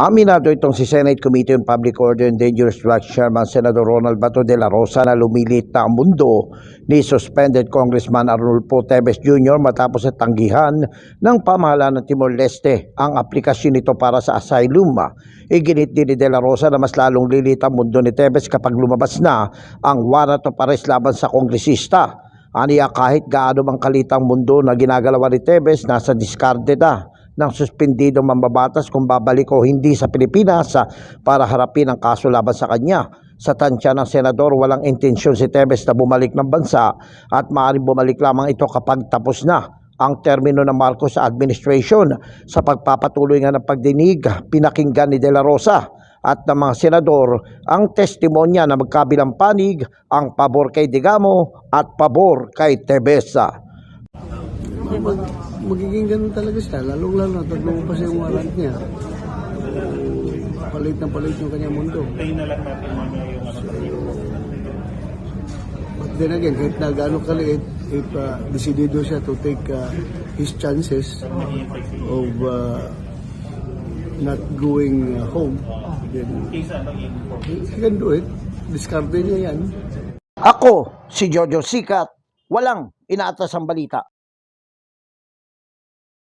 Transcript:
Aminado itong si Senate Committee on Public Order and Dangerous Drugs Chairman Senator Ronald Bato de la Rosa na lumilit ang mundo ni suspended Congressman Arnulfo Teves Jr. matapos at tanggihan ng pamahalaan ng Timor-Leste ang aplikasyon nito para sa asylum. Iginit din ni De La Rosa na mas lalong lilit ang mundo ni Teves kapag lumabas na ang warrant of arrest laban sa kongresista. Aniya kahit gaano mang kalitang mundo na ginagalawa ni Teves, nasa discarded na ng suspendidong mambabatas kung babalik o hindi sa Pilipinas ah, para harapin ang kaso laban sa kanya. Sa tansya ng senador, walang intensyon si Tevez na bumalik ng bansa at maaaring bumalik lamang ito kapag tapos na ang termino ng Marcos administration sa pagpapatuloy nga ng pagdinig pinakinggan ni De La Rosa at ng mga senador ang testimonya na magkabilang panig ang pabor kay Digamo at pabor kay Tevesa. Mag, magiging ganun talaga siya, lalong-lalo na pag lumabas yung warrant niya. Palit na palit yung kanyang mundo. But then again, kahit na gaano kaliit, if uh, desidido siya to take uh, his chances of uh, not going uh, home, then he, can do it. Discard niya yan. Ako, si Jojo Sikat, walang inaatas ang balita.